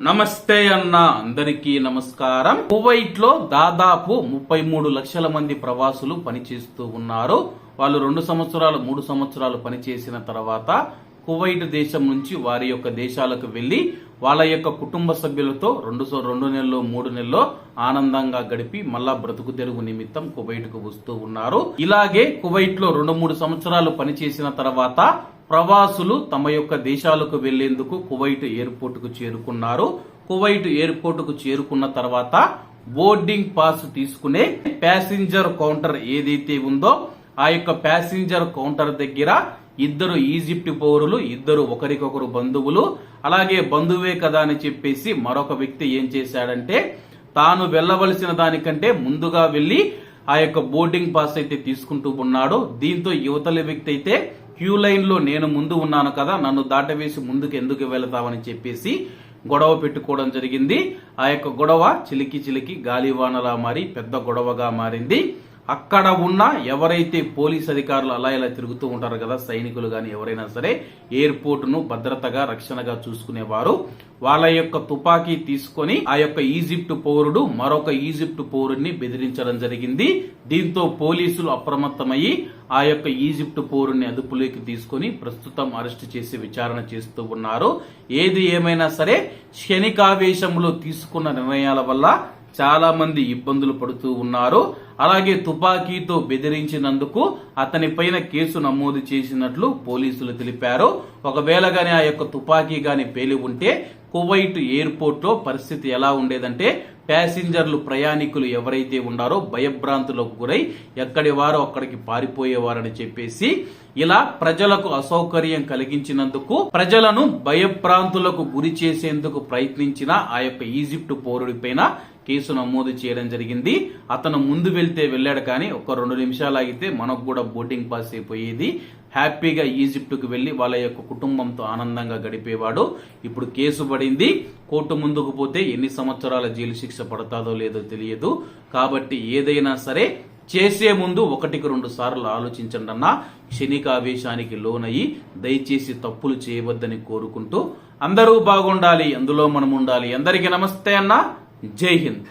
నమస్తే అన్న అందరికీ నమస్కారం. కువైట్లో దాదాపు ముప్పై మూడు లక్షల మంది ప్రవాసులు పనిచేస్తూ ఉన్నారు. వాళ్ళు రెండు సంవత్సరాలు మూడు సంవత్సరాలు పనిచేసిన తర్వాత కువైట్ దేశం నుంచి వారి యొక్క దేశాలకు వెళ్ళి వాళ్ళ యొక్క కుటుంబ సభ్యులతో రెండు సో- రెండు నెలలు మూడు నెలల్లో ఆనందంగా గడిపి మళ్ళా బ్రతుకు తెరుగు నిమిత్తం కువైట్కు వస్తూ ఉన్నారు. ఇలాగే కువైట్లో రెండు మూడు సంవత్సరాలు పనిచేసిన తర్వాత ప్రవాసులు తమ యొక్క దేశాలకు వెళ్ళేందుకు కువైట్ ఎయిర్పోర్టుకు చేరుకున్నారు. కువైట్ ఎయిర్పోర్టుకు చేరుకున్న తర్వాత బోర్డింగ్ పాస్ తీసుకునే ప్యాసింజర్ కౌంటర్ ఏదైతే ఉందో ఆ యొక్క ప్యాసింజర్ కౌంటర్ దగ్గర ఇద్దరు ఈజిప్ట్ పౌరులు ఇద్దరు ఒకరికొకరు బంధువులు అలాగే బంధువే కదా అని చెప్పేసి మరొక వ్యక్తి ఏం చేశాడంటే తాను వెళ్ళవలసిన దానికంటే ముందుగా వెళ్ళి ఆ యొక్క బోర్డింగ్ పాస్ అయితే తీసుకుంటూ ఉన్నాడు. దీంతో యువతల వ్యక్తి అయితే క్యూ లైన్లో నేను ముందు ఉన్నాను కదా నన్ను దాటవేసి ముందుకు ఎందుకు వెళతామని చెప్పేసి గొడవ పెట్టుకోవడం జరిగింది. ఆ యొక్క గొడవ చిలికి చిలికి గాలివానలా మారి పెద్ద గొడవగా మారింది. అక్కడ ఉన్న ఎవరైతే పోలీస్ అధికారులు అలా ఇలా తిరుగుతూ ఉంటారు కదా సైనికులు కానీ ఎవరైనా సరే ఎయిర్పోర్ట్ను భద్రతగా రక్షణగా చూసుకునేవారు. వాళ్ళ యొక్క తుపాకీ తీసుకొని ఆ యొక్క ఈజిప్ట్ పౌరుడు మరొక ఈజిప్ట్ పౌరుడిని బెదిరించడం జరిగింది. దీంతో పోలీసులు అప్రమత్తమయ్యి ఆ యొక్క ఈజిప్ట్ పౌరుడిని అదుపులోకి తీసుకొని ప్రస్తుతం అరెస్ట్ చేసి విచారణ చేస్తూ ఉన్నారు. ఏది ఏమైనా సరే క్షణికావేశంలో తీసుకున్న నిర్ణయాల వల్ల చాలా మంది ఇబ్బందులు పడుతూ ఉన్నారు. అలాగే తుపాకీతో బెదిరించినందుకు అతని పైన కేసు నమోదు చేసినట్లు పోలీసులు తెలిపారు. ఒకవేళ గాని ఆ యొక్క తుపాకీ గాని పేలి ఉంటే కువైట్ ఎయిర్పోర్ట్లో పరిస్థితి ఎలా ఉండేదంటే ప్యాసింజర్లు ప్రయాణికులు ఎవరైతే ఉన్నారో భయభ్రాంతులకు గురై ఎక్కడి వారు అక్కడికి పారిపోయేవారని చెప్పేసి ఇలా ప్రజలకు అసౌకర్యం కలిగించినందుకు ప్రజలను భయభ్రాంతులకు గురి చేసేందుకు ప్రయత్నించిన ఆ యొక్క ఈజిప్ట్ పౌరుడిపైన కేసు నమోదు చేయడం జరిగింది. అతను ముందు వెళ్తే వెళ్ళాడు కానీ ఒక రెండు నిమిషాలు ఆగితే మనకు కూడా బోటింగ్ పాస్ అయిపోయేది. హ్యాపీగా ఈజిప్టుకు వెళ్ళి వాళ్ళ యొక్క కుటుంబంతో ఆనందంగా గడిపేవాడు. ఇప్పుడు కేసు పడింది. కోర్టు ముందుకు పోతే ఎన్ని సంవత్సరాల జైలు శిక్ష పడతాదో లేదో తెలియదు. కాబట్టి ఏదైనా సరే చేసే ముందు ఒకటికి రెండు సార్లు ఆలోచించండి అన్న. క్షణికావేశానికి లోనయ్యి దయచేసి తప్పులు చేయవద్దని కోరుకుంటూ అందరూ బాగుండాలి. అందులో మనం ఉండాలి అందరికీ నమస్తే అన్న. జై హింద్.